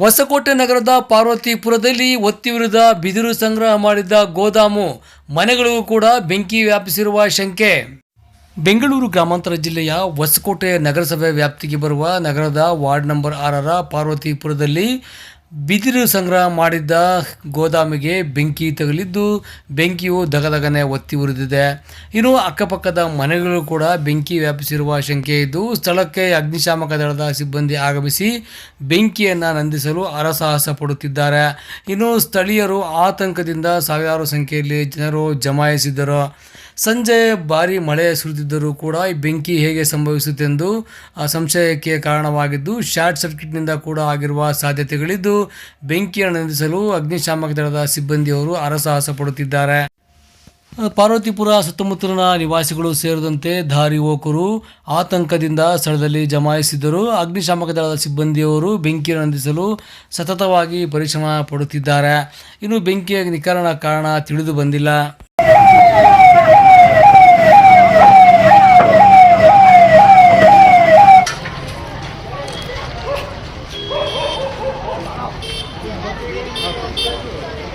ಹೊಸಕೋಟೆ ನಗರದ ಪಾರ್ವತಿಪುರದಲ್ಲಿ ಒತ್ತಿ ವಿರುದ್ಧ ಬಿದಿರು ಸಂಗ್ರಹ ಮಾಡಿದ್ದ ಗೋದಾಮು, ಮನೆಗಳಿಗೂ ಕೂಡ ಬೆಂಕಿ ವ್ಯಾಪಿಸಿರುವ ಶಂಕೆ. ಬೆಂಗಳೂರು ಗ್ರಾಮಾಂತರ ಜಿಲ್ಲೆಯ ಹೊಸಕೋಟೆ ನಗರಸಭೆ ವ್ಯಾಪ್ತಿಗೆ ಬರುವ ನಗರದ ವಾರ್ಡ್ ನಂಬರ್ ಆರರ ಪಾರ್ವತಿಪುರದಲ್ಲಿ ಬಿದಿರು ಸಂಗ್ರಹ ಮಾಡಿದ್ದ ಗೋದಾಮಿಗೆ ಬೆಂಕಿ ತಗಲಿದ್ದು ಬೆಂಕಿಯು ದಗದಗನೆ ಒತ್ತಿ ಉರಿದಿದೆ. ಇನ್ನು ಅಕ್ಕಪಕ್ಕದ ಮನೆಗಳು ಕೂಡ ಬೆಂಕಿ ವ್ಯಾಪಿಸಿರುವ ಶಂಕೆ ಇದ್ದು ಸ್ಥಳಕ್ಕೆ ಅಗ್ನಿಶಾಮಕ ದಳದ ಸಿಬ್ಬಂದಿ ಆಗಮಿಸಿ ಬೆಂಕಿಯನ್ನು ನಂದಿಸಲು ಹರಸಾಹಸ ಪಡುತ್ತಿದ್ದಾರೆ. ಇನ್ನು ಸ್ಥಳೀಯರು ಆತಂಕದಿಂದ ಸಾವಿರಾರು ಸಂಖ್ಯೆಯಲ್ಲಿ ಜನರು ಜಮಾಯಿಸಿದ್ದರು. ಸಂಜೆ ಭಾರಿ ಮಳೆ ಸುರಿದಿದ್ದರೂ ಕೂಡ ಈ ಬೆಂಕಿ ಹೇಗೆ ಸಂಭವಿಸುತ್ತೆಂದು ಸಂಶಯಕ್ಕೆ ಕಾರಣವಾಗಿದ್ದು, ಶಾರ್ಟ್ ಸರ್ಕ್ಯೂಟ್ನಿಂದ ಕೂಡ ಆಗಿರುವ ಸಾಧ್ಯತೆಗಳಿದ್ದು, ಬೆಂಕಿಯನ್ನು ನಂದಿಸಲು ಅಗ್ನಿಶಾಮಕ ದಳದ ಸಿಬ್ಬಂದಿಯವರು ಹರಸಾಹಸ ಪಡುತ್ತಿದ್ದಾರೆ. ಪಾರ್ವತಿಪುರ ಸುತ್ತಮುತ್ತಲಿನ ನಿವಾಸಿಗಳು ಸೇರಿದಂತೆ ದಾರಿ ಯುವಕರು ಆತಂಕದಿಂದ ಸ್ಥಳದಲ್ಲಿ ಜಮಾಯಿಸಿದ್ದರು. ಅಗ್ನಿಶಾಮಕ ದಳದ ಸಿಬ್ಬಂದಿಯವರು ಬೆಂಕಿಯನ್ನು ನಂದಿಸಲು ಸತತವಾಗಿ ಪರಿಶ್ರಮ ಪಡುತ್ತಿದ್ದಾರೆ. ಇನ್ನು ಬೆಂಕಿಯ ನಿಖರಣ ಕಾರಣ ತಿಳಿದು ಬಂದಿಲ್ಲ. Okay.